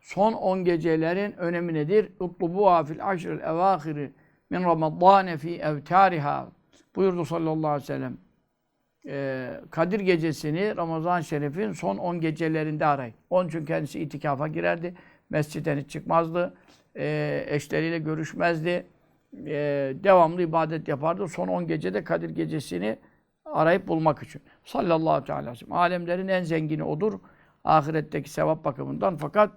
Son 10 gecelerin önemi nedir? Utlubuha fil aşril evâhiri min ramadâne fî evtâriha. Buyurdu sallallahu aleyhi ve sellem. Ee, Kadir gecesini Ramazan Şerif'in son 10 gecelerinde arayın. Onun için kendisi itikafa girerdi. Mescitten hiç çıkmazdı. Ee, eşleriyle görüşmezdi. Ee, devamlı ibadet yapardı. Son 10 gecede Kadir gecesini arayıp bulmak için. Sallallahu aleyhi ve sellem. Alemlerin en zengini odur. Ahiretteki sevap bakımından. Fakat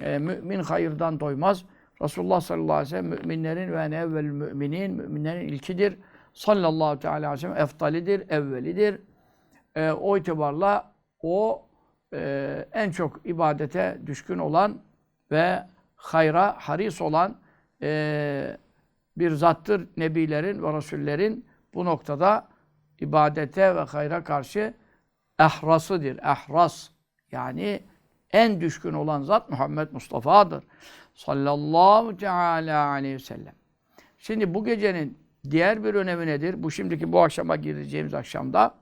e, mümin hayırdan doymaz. Resulullah sallallahu aleyhi ve sellem müminlerin ve en evvel müminin, müminlerin ilkidir. Sallallahu teala aleyhi ve sellem eftalidir, evvelidir. E, o itibarla o e, en çok ibadete düşkün olan ve hayra haris olan e, bir zattır nebilerin ve rasullerin bu noktada ibadete ve hayra karşı ehrasıdır. Ehras yani en düşkün olan zat Muhammed Mustafa'dır. Sallallahu teala aleyhi ve sellem. Şimdi bu gecenin diğer bir önemi nedir? Bu şimdiki bu akşama gireceğimiz akşamda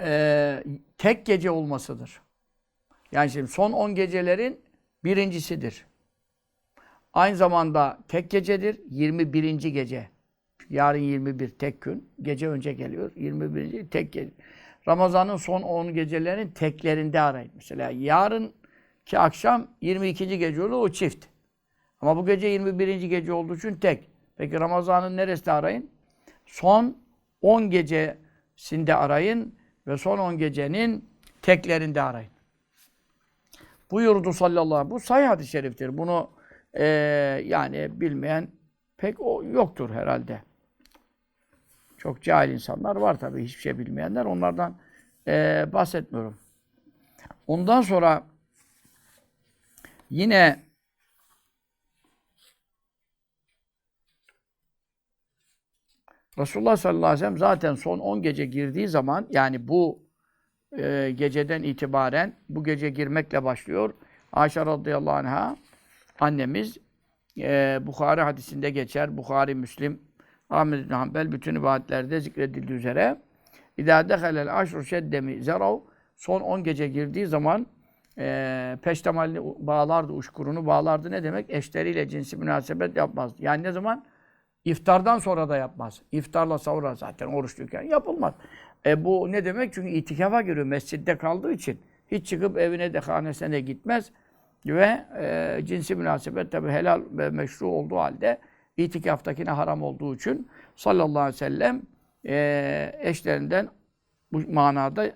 e, tek gece olmasıdır. Yani şimdi son 10 gecelerin birincisidir. Aynı zamanda tek gecedir. 21. gece. Yarın 21 tek gün. Gece önce geliyor. 21. tek gece. Ramazan'ın son 10 gecelerin teklerinde arayın. Mesela yarınki akşam 22. gece olur o çift. Ama bu gece 21. gece olduğu için tek. Peki Ramazan'ın neresinde arayın? Son 10 gecesinde arayın ve son 10 gecenin teklerinde arayın. Buyurdu sallallahu aleyhi ve sellem. Bu sahih hadis-i şeriftir. Bunu e, yani bilmeyen pek o yoktur herhalde. Çok cahil insanlar var tabii, hiçbir şey bilmeyenler. Onlardan e, bahsetmiyorum. Ondan sonra yine Resulullah sallallahu aleyhi ve sellem zaten son 10 gece girdiği zaman yani bu e, geceden itibaren bu gece girmekle başlıyor. Ayşe radıyallahu anh'a annemiz e, Bukhari hadisinde geçer. Bukhari, Müslim, Ahmed bin Hanbel bütün ibadetlerde zikredildiği üzere İdâ dehalel aşru şeddemi zerav son 10 gece girdiği zaman e, peştemalini bağlardı, uçkurunu bağlardı. Ne demek? Eşleriyle cinsi münasebet yapmaz. Yani ne zaman? İftardan sonra da yapmaz. İftarla sahura zaten oruçluyken yapılmaz. E bu ne demek? Çünkü itikafa giriyor. Mescitte kaldığı için. Hiç çıkıp evine de hanesine gitmez. Ve e, cinsi münasebet tabi helal ve meşru olduğu halde itikaftakine haram olduğu için sallallahu aleyhi ve sellem e, eşlerinden bu manada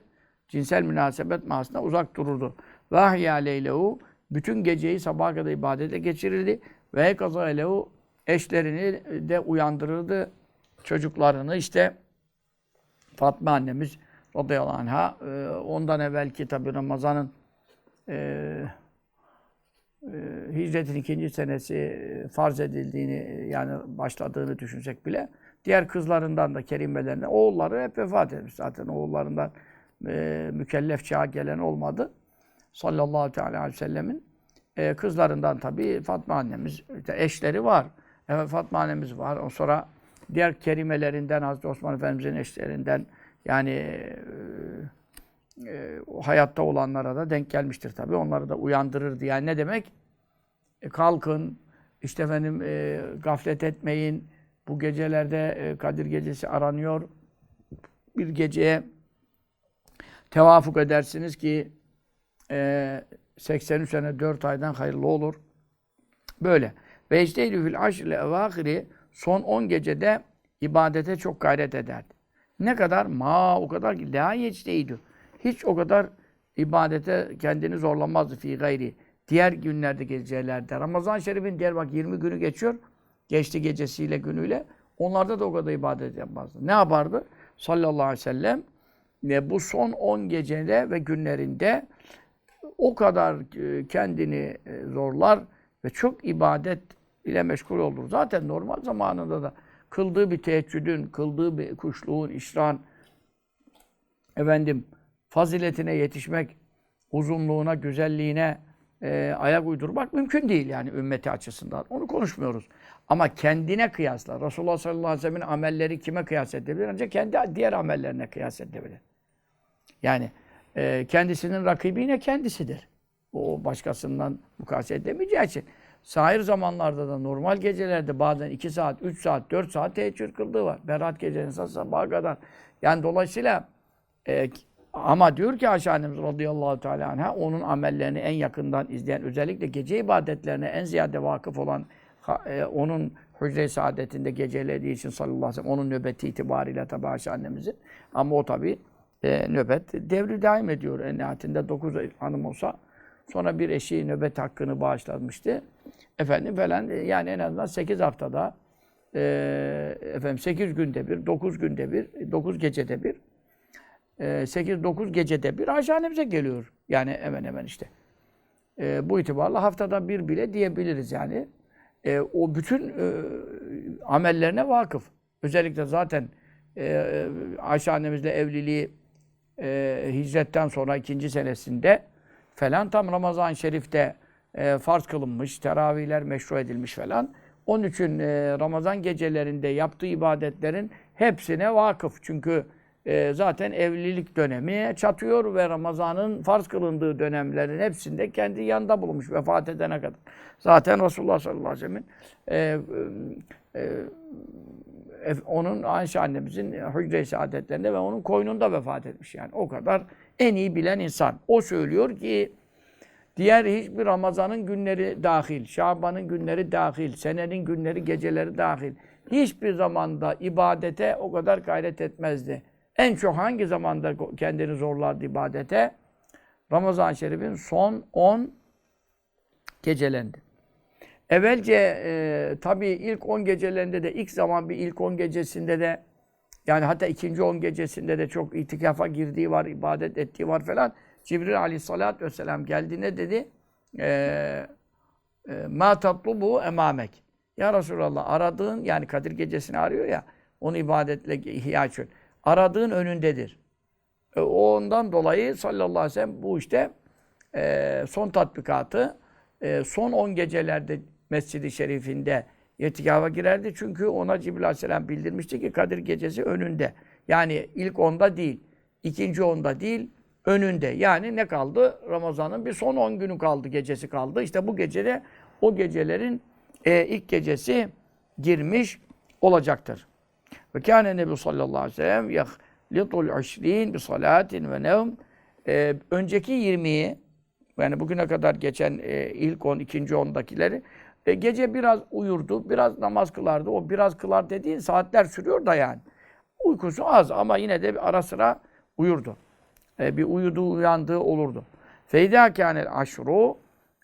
cinsel münasebet mahasına uzak dururdu. Vahya leylehu bütün geceyi sabaha kadar ibadete geçirirdi. Ve kaza lehu eşlerini de uyandırırdı. Çocuklarını işte Fatma annemiz radıyallahu anh'a ondan evvelki tabi Ramazan'ın e, hicretin ikinci senesi e, farz edildiğini yani başladığını düşünsek bile diğer kızlarından da kerimelerine oğulları hep vefat etmiş zaten. Oğullarından e, mükellef çağa gelen olmadı. Sallallahu teala aleyhi ve sellemin. E, kızlarından tabi Fatma annemiz işte eşleri var. Evet, Fatma annemiz var. O sonra diğer kerimelerinden Hazreti Osman Efendimiz'in eşlerinden yani e, e, hayatta olanlara da denk gelmiştir tabii. Onları da uyandırırdı. Yani ne demek? E, kalkın, işte efendim e, gaflet etmeyin. Bu gecelerde e, Kadir Gecesi aranıyor. Bir geceye tevafuk edersiniz ki e, 83 sene 4 aydan hayırlı olur. Böyle. Ve işteydi fil aşril evâhiri son 10 gecede ibadete çok gayret ederdi. Ne kadar? Ma o kadar ki la yecteydi. Hiç o kadar ibadete kendini zorlamazdı fi gayri. Diğer günlerde gecelerde. Ramazan Şerif'in diğer bak 20 günü geçiyor. Geçti gecesiyle günüyle. Onlarda da o kadar ibadet yapmazdı. Ne yapardı? Sallallahu aleyhi ve sellem ve bu son 10 gecede ve günlerinde o kadar e, kendini e, zorlar ve çok ibadet ile meşgul olur. Zaten normal zamanında da kıldığı bir teheccüdün, kıldığı bir kuşluğun, işran, efendim faziletine yetişmek, uzunluğuna, güzelliğine e, ayak uydurmak mümkün değil yani ümmeti açısından. Onu konuşmuyoruz. Ama kendine kıyasla, Resulullah sallallahu aleyhi ve sellem'in amelleri kime kıyas edebilir? Ancak kendi diğer amellerine kıyas edebilir. Yani e, kendisinin rakibi yine kendisidir. O başkasından mukayese edemeyeceği için. Sahir zamanlarda da normal gecelerde bazen 2 saat, 3 saat, 4 saat teheccüd kıldığı var. Berat gecenin sabaha kadar. Yani dolayısıyla e, ama diyor ki Ayşe annemiz radıyallahu teala anha onun amellerini en yakından izleyen özellikle gece ibadetlerine en ziyade vakıf olan e, onun hücre saadetinde gecelediği için sallallahu aleyhi ve sellem onun nöbeti itibariyle tabi Ayşe ama o tabi e, nöbet devri daim ediyor. En nihayetinde 9 hanım olsa sonra bir eşi nöbet hakkını bağışlamıştı. Efendim falan e, yani en azından 8 haftada e, efendim 8 günde bir, 9 günde bir, 9 gecede bir 8-9 gecede bir Ayşe annemize geliyor. Yani hemen hemen işte. E, bu itibarla haftada bir bile diyebiliriz yani. E, o bütün e, amellerine vakıf. Özellikle zaten e, Ayşe annemizle evliliği e, hicretten sonra ikinci senesinde falan tam Ramazan-ı Şerif'te e, farz kılınmış, teravihler meşru edilmiş falan. Onun için e, Ramazan gecelerinde yaptığı ibadetlerin hepsine vakıf. Çünkü e, zaten evlilik dönemi çatıyor ve Ramazan'ın farz kılındığı dönemlerin hepsinde kendi yanında bulunmuş vefat edene kadar. Zaten Resulullah sallallahu aleyhi ve sellem'in e, e, e, onun Ayşe annemizin hücre-i saadetlerinde ve onun koynunda vefat etmiş yani. O kadar en iyi bilen insan. O söylüyor ki diğer hiçbir Ramazan'ın günleri dahil, Şaban'ın günleri dahil, senenin günleri, geceleri dahil. Hiçbir zamanda ibadete o kadar gayret etmezdi. En çok hangi zamanda kendini zorlardı ibadete? Ramazan-ı Şerif'in son 10 gecelerinde. Evvelce e, tabii ilk 10 gecelerinde de ilk zaman bir ilk 10 gecesinde de yani hatta ikinci 10 gecesinde de çok itikafa girdiği var, ibadet ettiği var falan. Cibril aleyhissalatü vesselam geldi ne dedi? E, Ma tatlubu emamek. Ya Resulallah aradığın yani Kadir gecesini arıyor ya onu ibadetle ihya için. Aradığın önündedir. E, ondan dolayı sallallahu aleyhi ve sellem bu işte e, son tatbikatı e, son 10 gecelerde Mescid-i Şerif'inde itikafa girerdi. Çünkü ona Cibril Aleyhisselam bildirmişti ki Kadir Gecesi önünde. Yani ilk onda değil, ikinci onda değil, önünde. Yani ne kaldı? Ramazan'ın bir son 10 günü kaldı, gecesi kaldı. İşte bu gecede o gecelerin e, ilk gecesi girmiş olacaktır. Ve kâne Nebi sallallahu aleyhi ve sellem yahlitul işrin bi salatin ve nevm. E, önceki 20'yi yani bugüne kadar geçen e, ilk 10, ikinci 10'dakileri e, gece biraz uyurdu, biraz namaz kılardı. O biraz kılar dediğin saatler sürüyor da yani. Uykusu az ama yine de bir ara sıra uyurdu. E, bir uyuduğu, uyandığı olurdu. Feyda kânel aşru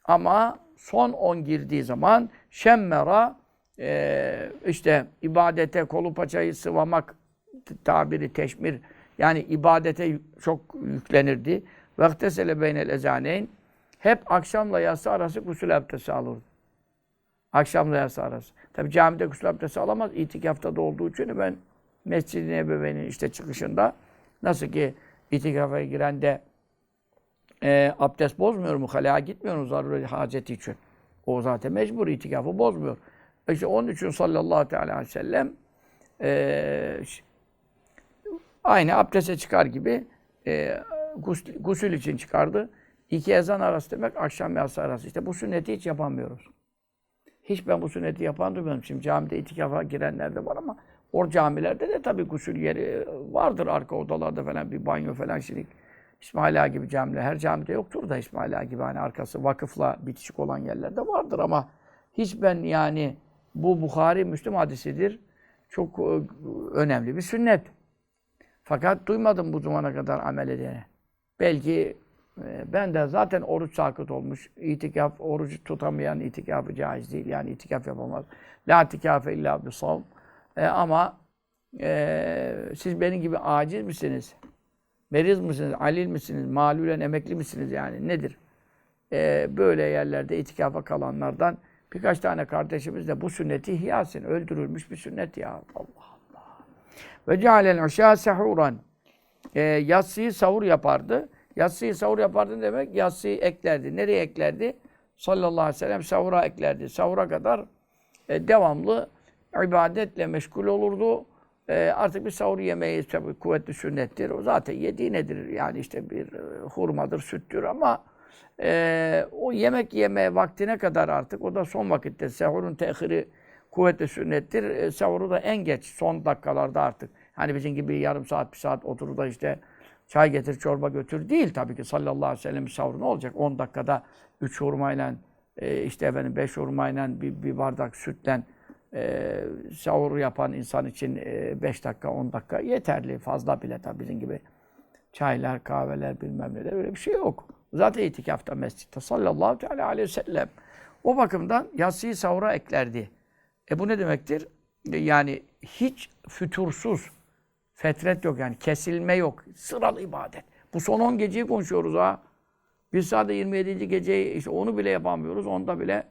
ama son 10 girdiği zaman şemmera e, işte ibadete kolu paçayı sıvamak tabiri teşmir yani ibadete çok yüklenirdi. Vektesele beynel ezaneyn hep akşamla yatsı arası gusül abdesti alırdı. Akşamla yatsı arası. Tabi camide gusül abdesti alamaz. İtikafta da olduğu için ben Mescid-i Nebevi'nin işte çıkışında nasıl ki itikafa girende e, abdest bozmuyor mu? Halaya gitmiyor mu zaruri haceti için? O zaten mecbur itikafı bozmuyor. İşte onun için sallallahu aleyhi ve sellem e, aynı abdeste çıkar gibi e, gusül, gusül için çıkardı. İki ezan arası demek akşam yatsı arası. İşte bu sünneti hiç yapamıyoruz. Hiç ben bu sünneti yapan duymadım. Şimdi camide itikafa girenler de var ama o camilerde de tabii gusül yeri vardır arka odalarda falan bir banyo falan şimdi. İsmail Ağa gibi camiler. Her camide yoktur da İsmail Ağa gibi hani arkası vakıfla bitişik olan yerlerde vardır ama hiç ben yani bu Bukhari Müslüm hadisidir. Çok e, önemli bir sünnet. Fakat duymadım bu zamana kadar amel edene. Belki e, ben de zaten oruç sakıt olmuş. İtikaf, oruç tutamayan itikafı caiz değil. Yani itikaf yapamaz. La itikafe illa bi savm. E, ama e, siz benim gibi aciz misiniz? Meriz misiniz? Alil misiniz? Malülen emekli misiniz yani? Nedir? E, böyle yerlerde itikafa kalanlardan birkaç tane kardeşimiz de bu sünneti ihya etsin. Öldürülmüş bir sünnet ya. Allah Allah. Ve cealel aşağı sehuran. E, yatsıyı savur yapardı. Yatsıyı savur yapardı demek yatsıyı eklerdi. Nereye eklerdi? Sallallahu aleyhi ve sellem savura eklerdi. Savura kadar e, devamlı ibadetle meşgul olurdu. E, artık bir sahur yemeği tabii kuvvetli sünnettir. O zaten yediği nedir? Yani işte bir e, hurmadır, süttür ama e, o yemek yeme vaktine kadar artık o da son vakitte sehurun tehiri kuvvetli sünnettir. E, sehuru da en geç son dakikalarda artık. Hani bizim gibi yarım saat bir saat oturur da işte çay getir çorba götür değil tabii ki sallallahu aleyhi ve sellem sahuru ne olacak? 10 dakikada 3 hurmayla e, işte efendim 5 hurmayla bir, bir bardak sütle e, sahur yapan insan için 5 dakika 10 dakika yeterli. Fazla bile tabii bizim gibi çaylar, kahveler bilmem neler öyle bir şey yok. Zaten itikafta mescitte sallallahu teala aleyhi ve sellem. O bakımdan yatsıyı sahura eklerdi. E bu ne demektir? E, Yani hiç fütursuz, fetret yok yani kesilme yok. Sıralı ibadet. Bu son 10 geceyi konuşuyoruz ha. Biz sadece 27. geceyi işte onu bile yapamıyoruz. Onda bile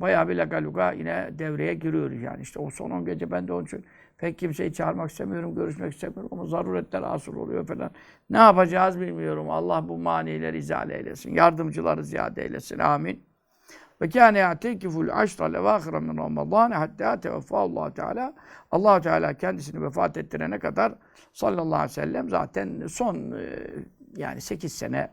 bayağı bir lagaluga yine devreye giriyoruz yani. işte o son 10 gece ben de onun için pek kimseyi çağırmak istemiyorum, görüşmek istemiyorum ama zaruretler asıl oluyor falan. Ne yapacağız bilmiyorum. Allah bu manileri izale eylesin. Yardımcıları ziyade eylesin. Amin. Ve kâne ya'tekiful aşra levâhire min Ramazân hattâ teveffâ Teala. allah Teala kendisini vefat ettirene kadar sallallahu aleyhi ve sellem zaten son e, yani 8 sene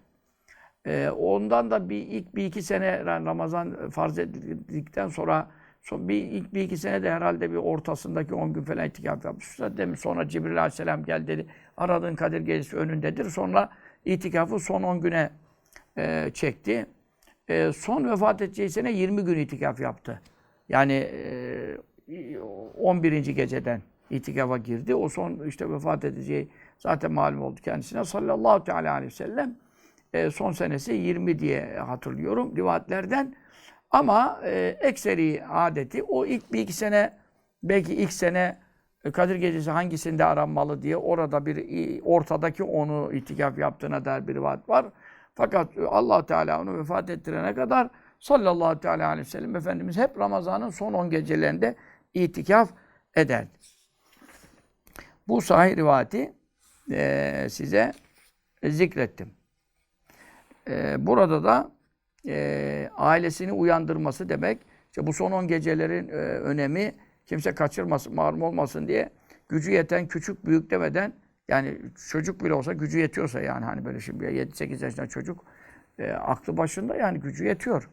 e, ondan da bir ilk bir iki sene Ramazan farz edildikten sonra son bir ilk bir iki sene de herhalde bir ortasındaki 10 gün falan itikaf yapmış. Zaten sonra Cibril Aleyhisselam geldi dedi. Aradığın Kadir Gecesi önündedir. Sonra itikafı son 10 güne e, çekti. E, son vefat edeceği sene 20 gün itikaf yaptı. Yani e, 11. geceden itikafa girdi. O son işte vefat edeceği zaten malum oldu kendisine. Sallallahu teala aleyhi ve sellem e, son senesi 20 diye hatırlıyorum rivayetlerden. Ama e, ekseri adeti o ilk bir iki sene belki ilk sene e, Kadir Gecesi hangisinde aranmalı diye orada bir ortadaki onu itikaf yaptığına dair bir rivayet var. Fakat allah Teala onu vefat ettirene kadar sallallahu teala aleyhi ve sellem Efendimiz hep Ramazan'ın son 10 gecelerinde itikaf ederdi. Bu sahih rivayeti e, size zikrettim. E, burada da e, ailesini uyandırması demek. İşte bu son 10 gecelerin e, önemi kimse kaçırmasın, mahrum olmasın diye gücü yeten küçük büyük demeden yani çocuk bile olsa gücü yetiyorsa yani hani böyle şimdi 7-8 yaşında çocuk e, aklı başında yani gücü yetiyor.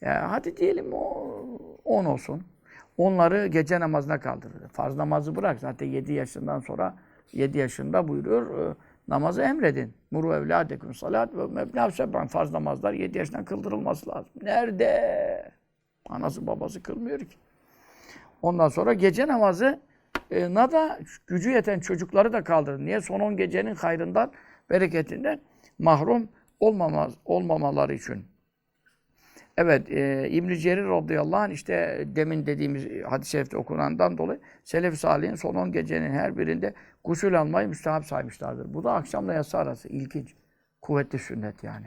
Ya hadi diyelim o 10 olsun. Onları gece namazına kaldırır. Farz namazı bırak. Zaten 7 yaşından sonra 7 yaşında buyuruyor. e, namazı emredin. Muru evladekum salat ve mebnav sebban. Farz namazlar 7 yaşından kıldırılması lazım. Nerede? Anası babası kılmıyor ki. Ondan sonra gece namazı e, na da gücü yeten çocukları da kaldırın. Niye? Son 10 gecenin hayrından, bereketinden mahrum olmamaz, olmamaları için. Evet, e, İbn-i Cerir radıyallahu anh işte demin dediğimiz hadis-i şerifte okunandan dolayı Selef-i Salih'in son 10 gecenin her birinde gusül almayı müstehap saymışlardır. Bu da akşamla yatsı arası. ilginç. Kuvvetli sünnet yani.